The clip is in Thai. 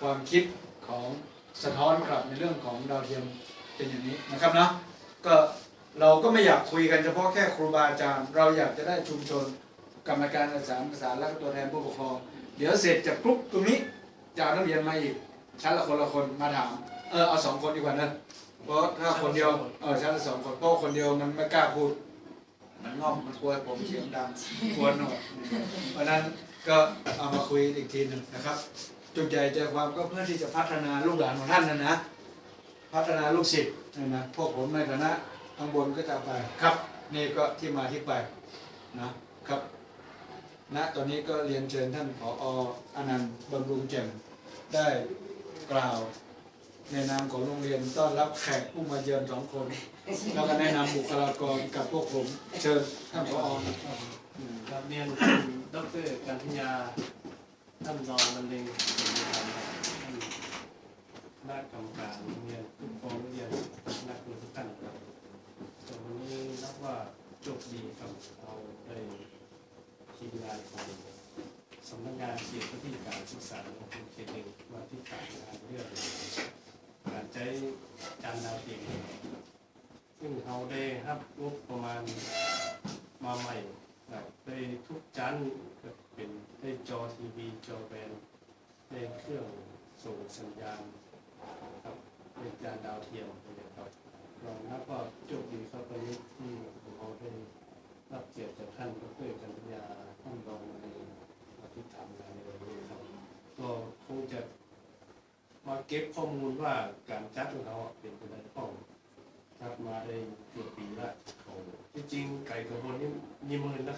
ความคิดของสะท้อนกลับในเรื่องของดาวเทียมเป็นอย่างนี้นะครับเนาะก็เราก็ไม่อยากคุยกันเฉพาะแค่ครูบาอาจารย์ เราอยากจะได้ชุมชนกรรมการอาสาภาษาและก็ตัวแทนผู้ปกครอง เดี๋ยวเสร็จจากกรุ๊ปตรงนี้จะเอานักเรียนมาอีกชั้นละคนละคนมาถามเออเอาสองคนดีกว่านะเพราะถ้าคนเดียวเออชั้นละสองคนเพราะคนเดียวมันไม่กล้าพูด มันงอมมันกลัวผมเสียงดังกลัวหน่อยเพราะนั้นก็เอามาคุยอีกทีหนึ่งนะครับ จุดใหญ่ใจความก็เพื่อที่จะพัฒนาลูกหลานของท่านนะนะ พัฒนาลูกศิษย์นะนะพวกผมในฐานะข้างบนก็จะไปครับ นี่ก็ที่มาที่ไปนะครับณตอนนี้ก็เรียนเชิญท่านผออนันต์บำรุงแจ่มได้กล่าว ในนามของโรงเรียนต้อนรับแขกผู้มาเยือนสองคน แล้วก็แนะนำบุคลากรกับพวกผม เชิญท่านผอครับเรียนดรกันทิยา ท่านรองบรรเลงท่านคณะกรรมการโรงเรียนทุกกองเรียนนักเรียนทุกท่านครับแต่วันนี้นับว่าโชคดีครับเราได้ทีมงานของสำนักงานเขตพื้นที่การศึกษาของเขตหนึ่งมาที่การงานเรื่องการใช้จานดาวเทียมซึ่งเราได้รับงบประมาณมาใหม่ได้ทุกจานก็เป็น ได้จอทีวีจอแบนได้เครื่องส่งสัญญาณครับเป็นจานดาวเทียมนะครับเรานับว่าโชคดีครับวันนี้ที่เราได้รับเกียรติจากท่านดรกันทยาท่านรองในมาที่ทำงานในวันนี้ครับก็คงจะมาเก็บข้อมูลว่าการจัดของเราเป็นไปได้ห้องครับมาได้เกือบปีละที่จริงไก่กระบวนนี่มีหมื่นนะครับ